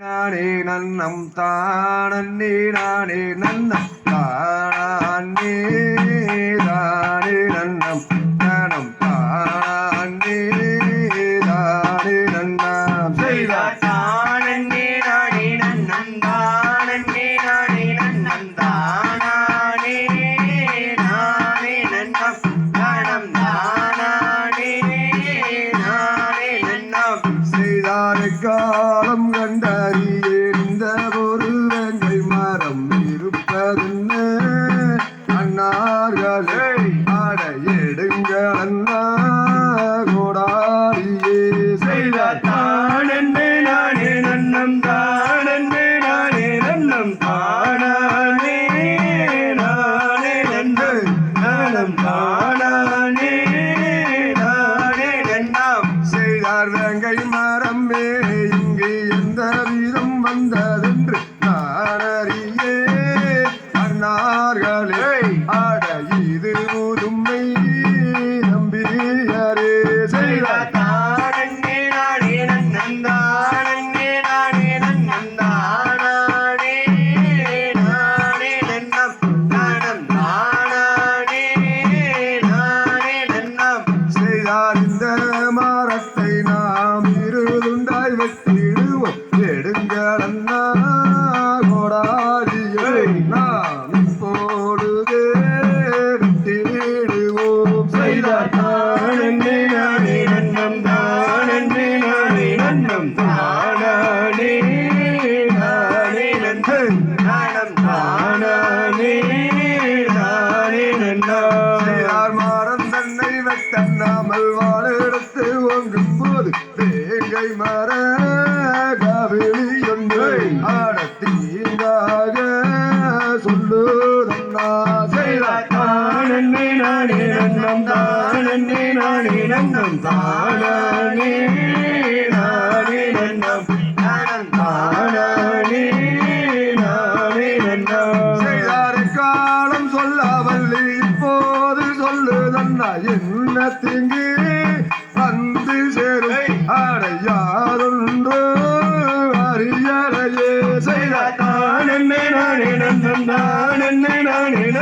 நானே நன்னம் தானே நானே நன்னம் தானே. ஆட எடுங்க அண்ணா கோடாரியே செய்தார் தானே நானே நன்னம் தானே நானே நன்னம் தானே நானே நன்னம் தானம் வெட்டிடுவோம் எடுங்கள் அண்ணா நாம் இப்பொழுதே வெட்டிடுவோம் செய்தார் தானே நானே நன்னம் தானே நானே நன்னம் தானே நானே நன்னம் தானம் தானே நானே மரம் தன்னை தேங்கை மர கவிழி ஒன்று. ஆடத்தீங்காக சொல்லுதன்னா செய்தார் தானே நானே நன்னம் தானே நானே நன்னம் தானே நானே நன்னம் தானம் தானே நானே நன்னம் செய்தார் காலம் சொல்லாவல்லி இப்போது சொல்லுதன்னா என்ன திங்கு வந்து சேரும்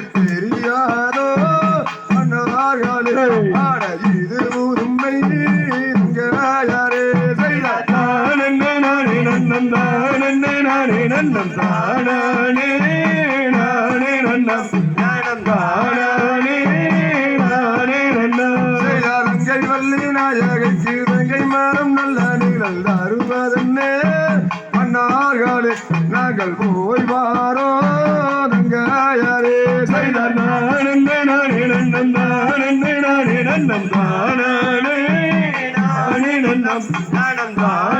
உனக்கு தெரியாதோ அண்ணார்களே ஆட இது உண்மை. இங்க யாரே? தானே நானே நன்னம் தானே நானே நன்னம் தானே நானே நன்னம் தானம் தானே நானே நன்னம் செய்தாரங்கை வள்ளி நாயகை சீரங்கை மரம் நல்ல நிழல் அருவதென்னே அண்ணார்களே நாங்கள் போய் நன்னம் தானே நானே நன்னம் தானம் தானே